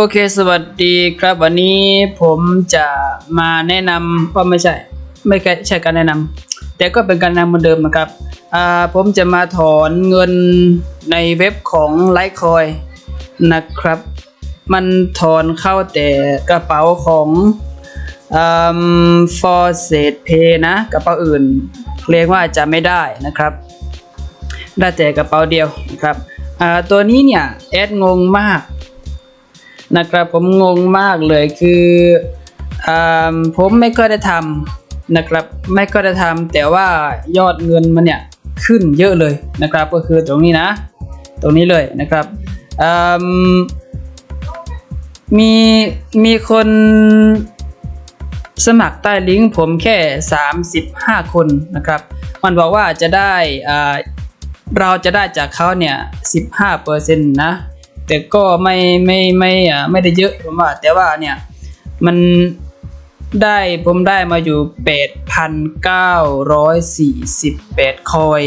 โอเค สวัสดีครับ วันนี้ผมจะมาแนะนำว่าไม่ใช่ ไม่ใช่การแนะนำแต่ก็เป็นการแนะนำเหมือนเดิมนะครับอ่าผมจะมาถอนเงินในเว็บของไลท์คอยนะครับ มันถอนเข้าแต่กระเป๋าของอืม for s a t pay นะ กระเป๋าอื่นเรียกว่าจะไม่ได้นะครับ ได้แต่กระเป๋าเดียวนะครับอ่าตัวนี้เนี่ย แอดงงมาก นะครับผมงงมากเลยคืออาผมไม่ค่อยได้ทำนะครับ ไม่ค่อยได้ทำแต่ว่ายอดเงินมันเนี่ยขึ้นเยอะเลยนะครับ ก็คือตรงนี้นะ ตรงนี้เลยนะครับอืมมีมีคนสมัครใต้ลิงก์ผมแค่ 35 คนนะครับ มันบอกว่าจะได้อ่าเราจะได้จากเขาเนี่ย 15%นะ แต่ก็ไม่ไม่ไม่อ่าไม่ได้เยอะผมว่า แต่ว่าเนี่ยมันได้ผมได้มาอยู่ 8,948 คอย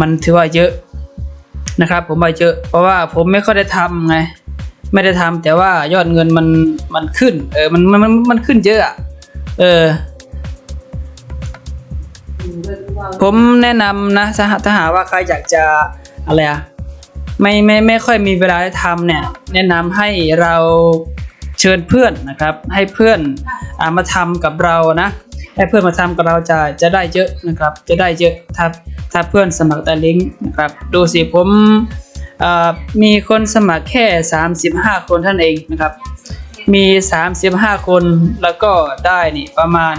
มันถือว่าเยอะนะครับ ผมว่าเยอะ เพราะว่าผมไม่ค่อยได้ทำไง ไม่ได้ทำแต่ว่ายอดเงินมันมันขึ้น เออมันมันมันมันขึ้นเยอะอะเออ ผมแนะนำนะถ้าหากถ้าหากว่าใครอยากจะอะไรอะ ไม่ไม่ไม่ค่อยมีเวลาได้ทำเนี่ยแนะนำให้เราเชิญเพื่อนนะครับ ให้เพื่อนอามาทำกับเรานะให้เพื่อนมาทำกับเราจะจะได้เยอะนะครับ จะได้เยอะถ้าถ้าเพื่อนสมัครแต่ลิงก์นะครับ ดูสิผมมีคนสมัครแค่ 35 คนท่านเองนะครับ มี 35 คนแล้วก็ได้นี่ประมาณ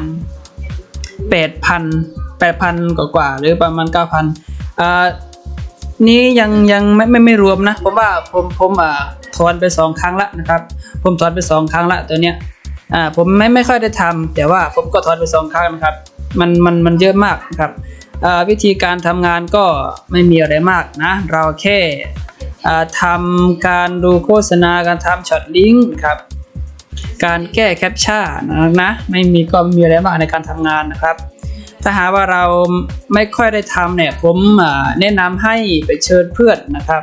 8,000 8,000 กว่ากว่าๆหรือประมาณ 9,000อ่า นี้ยังยังไม่ไม่ไม่รวมนะผมว่าผมผมอ่าถอนไปสองครั้งละนะครับ ผมถอนไปสองครั้งละตัวเนี้ยอ่าผมไม่ไม่ค่อยได้ทำแต่ว่าผมก็ถอนไปสองครั้งนะครับมันมันมันเยอะมากนะครับอ่าวิธีการทำงานก็ไม่มีอะไรมากนะ เราแค่อ่าทำการดูโฆษณาการทำช็อตลิงก์ครับการแก้แคปชั่นนะนะไม่มีก็ไม่มีอะไรมากในการทำงานนะครับ ถ้าหาว่าเราไม่ค่อยได้ทำเนี่ยผมแนะนำให้ไปเชิญเพื่อนนะครับ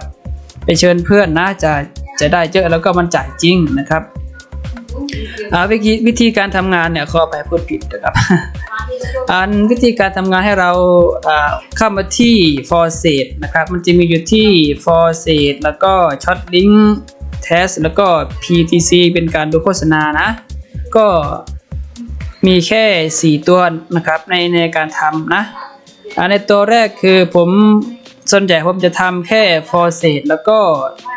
ไปเชิญเพื่อนนะจะจะได้เยอะแล้วก็มันจ่ายจริงนะครับอ่าวิธีวิธีการทำงานเนี่ยขอไปพูดผิดนะครับอันวิธีการทำงานให้เราอ่าเข้ามาที่ for s a t นะครับ มันจะมีอยู่ที่ for s a t แล้วก็ short link test แล้วก็ PTC เป็นการดูโฆษณานะ ก็ มีแค่ 4 ตัวนะครับในในการทำนะอ่าในตัวแรกคือผมส่วนใหญ่ผมจะทำแค่ for s a t แล้วก็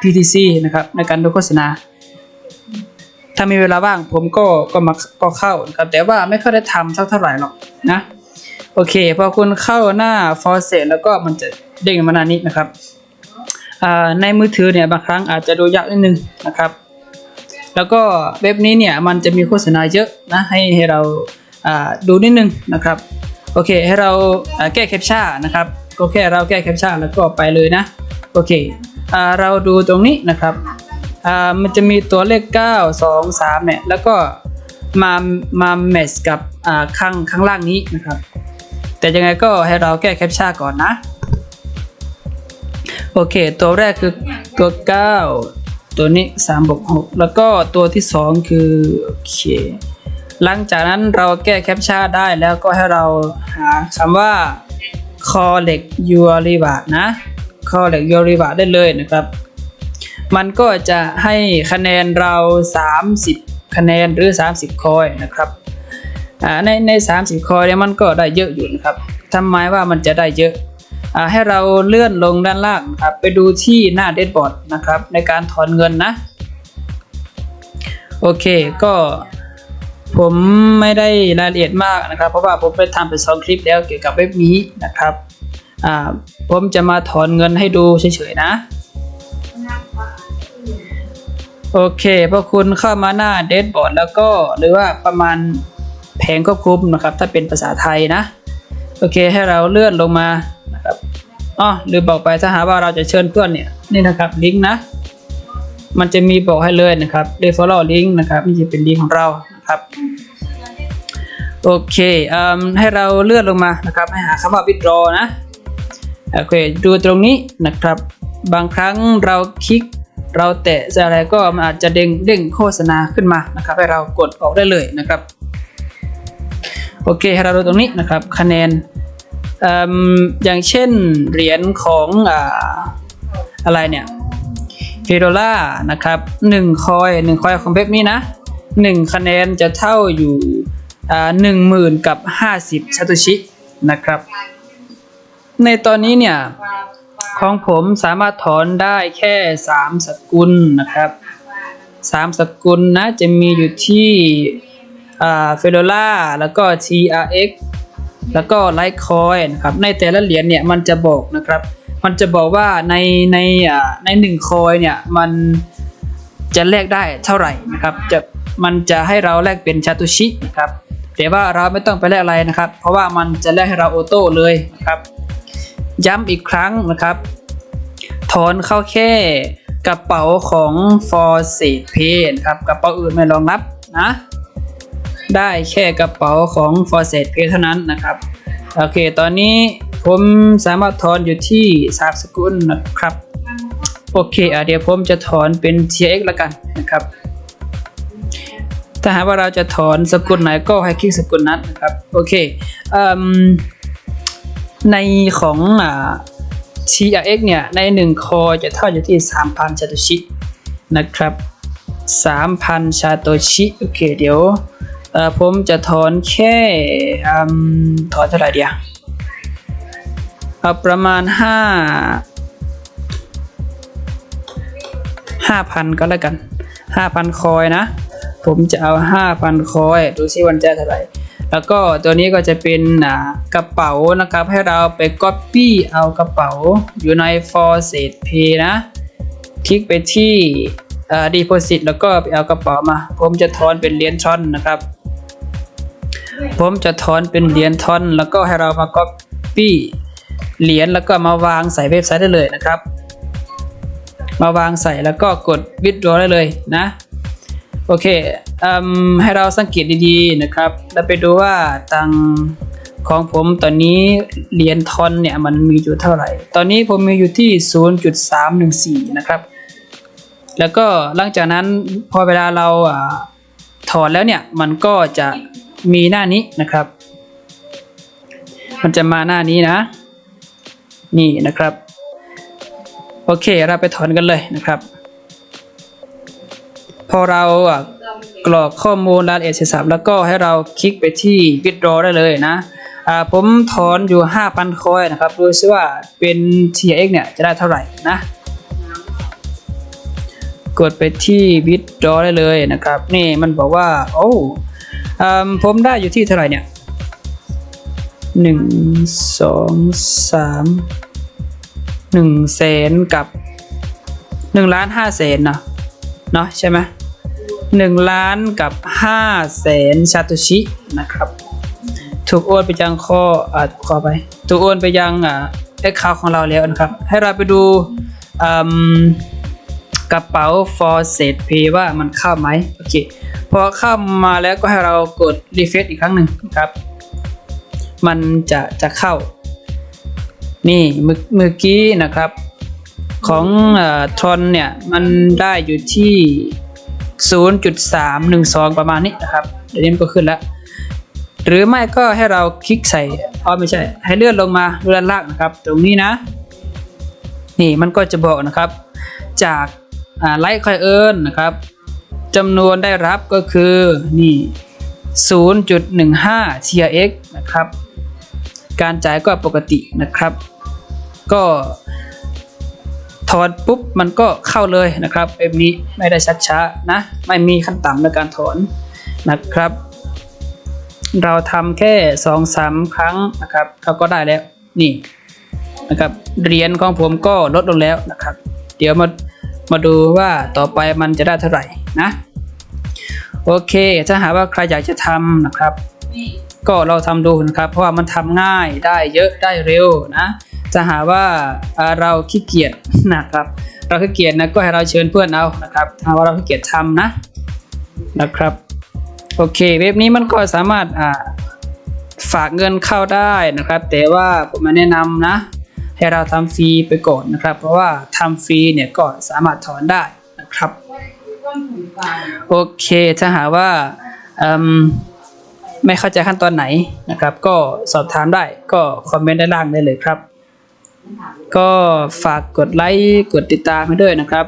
PTC นะครับในการดูโฆษณา ถ้ามีเวลาว่างผมก็ก็มาก็เข้านะครับแต่ว่าไม่ค่อยได้ทำสักเท่าไหร่หรอกนะ โอเค พอคุณเข้าหน้า f o r s e แล้วก็มันจะเด้งมาหน้านี้นะครับในมือถือเนี่ยบางครั้งอาจจะดูยากนิดนึงนะครับ แล้วก็เว็บนี้เนี่ยมันจะมีโฆษณาเยอะนะให้ให้เราดูนิดนึงนะครับโอเคให้เราแก้แคปชั่นนะครับก็แค่เราแก้แคปชั่นแล้วก็ไปเลยนะโอเคอเราดูตรงนี้นะครับมันจะมีตัวเลข 9 2 3เนี่ยแล้วก็มามาแมทช์กับอ่าข้างข้างล่างนี้นะครับ แต่ยังไงก็ให้เราแก้แคปชั่นก่อนนะ โอเค ตัวแรกคือตัว 9 ตัวนี้3บวก6แล้วก็ตัวที่ 2 คือโอเคหลังจากนั้นเราแก้แคปชั่นได้แล้วก็ให้เราหาคำว่า collect your reward นะ collect your reward ได้เลยนะครับ มันก็จะให้คะแนนเรา 30 คะแนนหรือ 30 คอยนะครับในใน 30 คอยเนี่ยมันก็ได้เยอะอยู่นะครับทำไมว่ามันจะได้เยอะ ให้เราเลื่อนลงด้านล่างนะครับไปดูที่หน้าเดดบอร์ดนะครับในการถอนเงินนะ โอเคก็ผมไม่ได้รายละเอียดมากนะครับ เพราะว่าผมไปทำไปสองคลิปแล้วเกี่ยวกับเว็บนี้นะครับผมจะมาถอนเงินให้ดูเฉยๆนะ โอเคพอคุณเข้ามาหน้าเด b บอร์ดแล้วก็หรือว่าประมาณแผงควบคุมนะครับ ถ้าเป็นภาษาไทยนะ โอเคให้เราเลื่อนลงมา อ๋อหรือบอกไปถ้าหาว่าเราจะเชิญเพื่อนเนี่ยนี่นะครับลิงก์นะ มันจะมีบอกให้เลยนะครับ referral link นะครับนี่จะเป็นลิงก์ของเรานะครับโอเคอให้เราเลื่อนลงมานะครับ ให้หาคำว่า withdraw นะโอเคดูตรงนี้นะครับ บางครั้งเราคลิกเราแตะอะไรก็มันอาจจะเด้งเด้งโฆษณาขึ้นมานะครับ ให้เรากดออกได้เลยนะครับ โอเคให้เราดูตรงนี้นะครับ คะแนน ออย่างเช่นเหรียญของออะไรเนี่ยฟิโดล่านะครับหนึ่งคอยหนึ่งคอยของเว็บนี้นะหนึ่งคะแนนจะเท่าอยู่หนึ่งหมื่นกับห้าสิบซาโตชินะครับ ในตอนนี้เนี่ย ของผมสามารถถอนได้แค่สามสกุลนะครับสามสกุลนะจะมีอยู่ที่เฟโดล่าแล้วก็ TRX แล้วก็ Litecoin นะครับในแต่ละเหรียญเนี่ยมันจะบอกนะครับ มันจะบอกว่าในในอ่าในหนึ่งคอยเนี่ยมันจะแลกได้เท่าไหร่นะครับจะมันจะให้เราแลกเป็นชาตุชินะครับแต่ว่าเราไม่ต้องไปแลกอะไรนะครับ เพราะว่ามันจะแลกให้เราออโต้เลยนะครับ ย้ำอีกครั้งนะครับ ถอนเข้าแค่กระเป๋าของ for s a f e Pay นะครับกระเป๋าอื่นไม่รองรับนะ ได้แค่กระเป๋าของ for s a f e Pay เท่านั้นนะครับ โอเค ตอนนี้ผมสามารถถอนอยู่ที่3สกุลนะครับ โอเคอะเดี๋ยวผมจะถอนเป็น TX ละกันนะครับ ถ้าหากว่าเราจะถอนสกุลไหนก็ให้คลิกสกุลนั้นนะครับ โอเคเอในของอ่า TRX เนี่ย ใน 1 คอจะเท่าอยู่ที่ 3,000 ชาโตชิ นะครับ 3,000 ชาโตชิ โอเค เดี๋ยว เออผมจะถอนแค่อืมถอนเท่าไหร่เดียวเอาประมาณ5 5,000ก็แล้วกัน5,000คอยนะ ผมจะเอา5,000คอย ดูซิวันจะเท่าไหร่แล้วก็ตัวนี้ก็จะเป็นกระเป๋านะครับให้เราไป Copy เอากระเป๋าอยู่ใน for s a t Pay นะ คลิกไปที่ อ่า Deposit แล้วก็ไปเอากระเป๋ามา ผมจะถอนเป็นเหรียญทอนนะครับ ผมจะถอนเป็นเหรียญทอน แล้วก็ให้เรามา Copy เหรียญแล้วก็มาวางใส่เว็บไซต์ได้เลยนะครับ มาวางใส่แล้วก็กด withdraw ได้เลยนะโอเคอให้เราสังเกตดีๆนะครับ แล้วไปดูว่าตังของผมตอนนี้เหรียญทอนเนี่ยมันมีอยู่เท่าไหร่ ตอนนี้ผมมีอยู่ที่ 0.314 นะครับ แล้วก็หลังจากนั้นพอเวลาเราอถอนแล้วเนี่ยมันก็จะมีหน้านี้นะครับ มันจะมาหน้านี้นะ นี่นะครับ โอเคเราไปถอนกันเลยนะครับ พอเรากรอกข้อมูลรายละเอียดเสร็จสับแล้วก็ให้เราคลิกไปที่ withdraw ได้เลยนะผมถอนอยู่ 5,000 คอยนะครับดูซิว่าเป็น TX เนี่ยจะได้เท่าไหร่นะ กดไปที่ withdraw ได้เลยนะครับ นี่มันบอกว่า โอ้อ่าผมได้อยู่ที่เท่าไหร่เนี่ยหนึ่งสองสามหนึ่งแสนกับหนึ่งล้านห้าแสนเนาะเนาะใช่ไหมหนึ่งล้านกับห้าแสนชาโตชินะครับ ถูกโอนไปยังข้ออ่าขอไป ถูกโอนไปยังอ่าแอคเคาท์ของเราแล้วนะครับ ให้เราไปดูอืม กระเป๋า for s a t pay ว่ามันเข้าไหมโอเคพอเข้ามาแล้วก็ให้เรากด refresh อีกครั้งหนึ่งครับ มันจะจะเข้า นี่เมื่อกี้นะครับ ของทรอนเนี่ย มันได้อยู่ที่ 0.312 ประมาณนี้นะครับเดี๋ยวนี้ก็ขึ้นแล้ว หรือไม่ก็ให้เราคลิกใส่อ๋อไม่ใช่ ให้เลื่อนลงมาดูด้านล่างนะครับ ตรงนี้นะ นี่มันก็จะบอกนะครับ จาก ไลท์คอยเอิร์นนะครับจำนวนได้รับก็คือนี่ 0.15 TRX นะครับ การจ่ายก็ปกตินะครับ ก็ถอนปุ๊บมันก็เข้าเลยนะครับแบบนี้ไม่ได้ชัดช้านะ ไม่มีขั้นต่ำในการถอนนะครับ เราทำแค่สองสามครั้งนะครับเราก็ได้แล้วนี่นะครับเหรียญของผมก็ลดลงแล้วนะครับ เดี๋ยวมา มาดูว่าต่อไปมันจะได้เท่าไหร่นะ โอเค ถ้าหากว่าใครอยากจะทำนะครับ ก็เราทำดูนะครับ เพราะว่ามันทำง่ายได้เยอะได้เร็วนะจะหาว่าเราขี้เกียจนะครับ เราขี้เกียจนะก็ให้เราเชิญเพื่อนเอานะครับถ้าว่าเราขี้เกียจทำนะนะครับโอเค เว็บนี้มันก็สามารถฝากเงินเข้าได้นะครับ แต่ว่าผมมาแนะนำนะ ให้เราทำฟรีไปก่อนนะครับ เพราะว่าทำฟรีเนี่ยก็สามารถถอนได้นะครับ โอเคถ้าหากว่าไม่เข้าใจขั้นตอนไหนนะครับ ก็สอบถามได้ก็คอมเมนต์ด้านล่างได้เลยครับ ก็ฝากกดไลค์กดติดตามให้ด้วยนะครับ